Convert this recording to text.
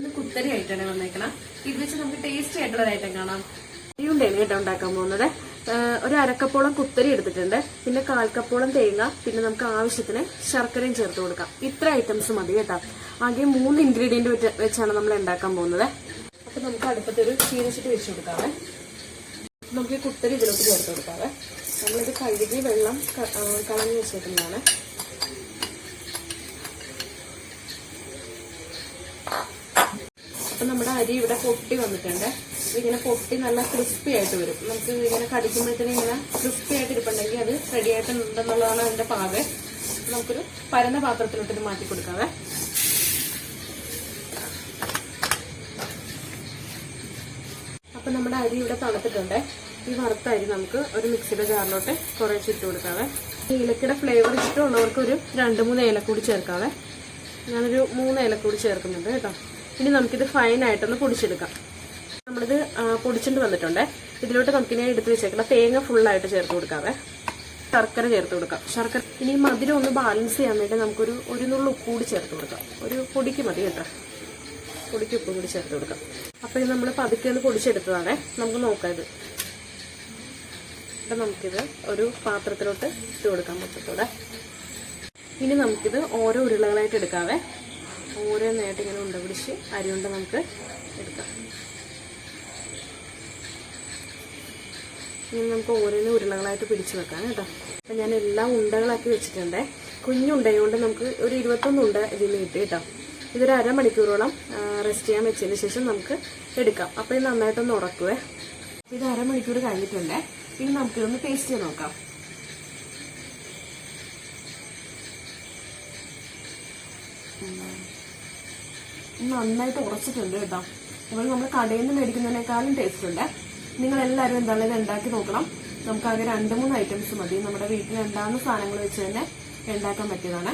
ഇത് കുത്തരി ആയിട്ടാണ് വന്നേക്കണം. ഇത് വെച്ച് നമുക്ക് ടേസ്റ്റി ആയിട്ടുള്ള ഐറ്റം കാണാം. അരിയുണ്ടേണ് കേട്ടോ ഉണ്ടാക്കാൻ പോകുന്നത്. ഒരു അരക്കപ്പോളം കുത്തരി എടുത്തിട്ടുണ്ട്. പിന്നെ കാൽക്കപ്പോളം തേങ്ങ പിന്നെ നമുക്ക് ആവശ്യത്തിന് ശർക്കരയും ചേർത്ത് കൊടുക്കാം. ഇത്ര ഐറ്റംസ് മതി കേട്ടോ. ആകെ മൂന്ന് ഇൻഗ്രീഡിയന്റ് വെച്ചാണ് നമ്മൾ ഉണ്ടാക്കാൻ പോകുന്നത്. അപ്പൊ നമുക്ക് അടുപ്പത്തൊരു ചീനച്ചിട്ട് വെച്ച് കൊടുക്കാവേ. നമുക്ക് കുത്തരി ഇതിലോട്ട് ചേർത്ത് കൊടുക്കാവേ. നമ്മളിത് കഴുകി വെള്ളം കളഞ്ഞു വെച്ചേക്കുന്നതാണ്. അപ്പൊ നമ്മുടെ അരി ഇവിടെ പൊട്ടി വന്നിട്ടുണ്ട്. ഇതിങ്ങനെ പൊട്ടി നല്ല ക്രിസ്പി ആയിട്ട് വരും. നമുക്ക് ഇങ്ങനെ കടിക്കുമ്പോഴത്തേനും ഇങ്ങനെ ക്രിസ്പി ആയിട്ട് ഇരിപ്പുണ്ടെങ്കിൽ അത് റെഡി ആയിട്ടുണ്ടെന്നുള്ളതാണ് അതിന്റെ പാകെ. നമുക്കൊരു പരന്ന പാത്രത്തിലോട്ട് മാറ്റി കൊടുക്കാവേ. അപ്പൊ നമ്മുടെ അരി ഇവിടെ തണുത്തിട്ടുണ്ട്. ഈ വറുത്ത അരി നമുക്ക് ഒരു മിക്സിയുടെ ജാറിലോട്ട് കുറെ ഇട്ട് കൊടുക്കാവേ. ഏലക്കയുടെ ഫ്ലേവർ ഇഷ്ടമുള്ളവർക്ക് ഒരു രണ്ട് മൂന്ന് ഏലക്കൂടി ചേർക്കാവേ. ഞാനൊരു മൂന്ന് ഏലക്കൂടി ചേർക്കുന്നുണ്ട് കേട്ടോ. ഇനി നമുക്കിത് ഫൈനായിട്ടൊന്ന് പൊടിച്ചെടുക്കാം. നമ്മളിത് പൊടിച്ചിട്ട് വന്നിട്ടുണ്ട്. ഇതിലോട്ട് നമുക്കിനി എടുത്ത് വെച്ചേക്കണം തേങ്ങ ഫുള്ളായിട്ട് ചേർത്ത് കൊടുക്കാവേ. ശർക്കര ചേർത്ത് കൊടുക്കാം. ശർക്കര ഇനി മധുരം ഒന്ന് ബാലൻസ് ചെയ്യാൻ വേണ്ടി നമുക്കൊരു ഒരു നുള്ളു ഉപ്പ് കൂടി ചേർത്ത് കൊടുക്കാം. ഒരു പൊടിക്ക് മതി കേട്ടോ. പൊടിക്ക് ഉപ്പ് കൂടി ചേർത്ത് കൊടുക്കാം. അപ്പൊ ഇത് നമ്മൾ പതുക്കെ ഒന്ന് പൊടിച്ചെടുത്തതാണേ. നമുക്ക് നോക്കാം ഇത്. അപ്പൊ നമുക്കിത് ഒരു പാത്രത്തിലോട്ട് ഇട്ട് കൊടുക്കാം മൊത്തത്തോടെ ഇനി നമുക്കിത് ഓരോ ഉരുളകളായിട്ട് എടുക്കാവേ. ഓരോ നേട്ട് ഇങ്ങനെ ഉണ്ട പിടിച്ച് അരി കൊണ്ട് നമുക്ക് എടുക്കാം. ഇനി നമുക്ക് ഓരോന്ന് ഉരുളകളായിട്ട് പിടിച്ചു വെക്കാം കേട്ടോ. അപ്പം ഞാൻ എല്ലാം ഉണ്ടകളാക്കി വെച്ചിട്ടുണ്ട്. കുഞ്ഞുണ്ടയുകൊണ്ട് നമുക്ക് ഒരു ഇരുപത്തൊന്ന് ഉണ്ട ഇതിൽ കിട്ടി കേട്ടോ. ഇതൊരു അരമണിക്കൂറോളം റെസ്റ്റ് ചെയ്യാൻ വെച്ചതിന് ശേഷം നമുക്ക് എടുക്കാം. അപ്പോൾ ഇത് നന്നായിട്ടൊന്ന് ഉറക്കുവേ. ഇത് അരമണിക്കൂർ കഴിഞ്ഞിട്ടുണ്ട്. ഇനി നമുക്കിതൊന്ന് ടേസ്റ്റ് ചെയ്ത് നോക്കാം. നന്നായിട്ട് ഉറച്ചിട്ടുണ്ട് കേട്ടോ. അപ്പോൾ നമ്മൾ കടയിൽ നിന്ന് മേടിക്കുന്നതിനേക്കാളും ടേസ്റ്റ് ഉണ്ട്. നിങ്ങൾ എല്ലാവരും എന്താണ് ഇത് ഉണ്ടാക്കി നോക്കണം. നമുക്ക് ആകെ രണ്ട് മൂന്ന് ഐറ്റംസ് മതി. നമ്മുടെ വീട്ടിൽ ഉണ്ടാകുന്ന സാധനങ്ങൾ വെച്ച് തന്നെ ഉണ്ടാക്കാൻ പറ്റിയതാണ്.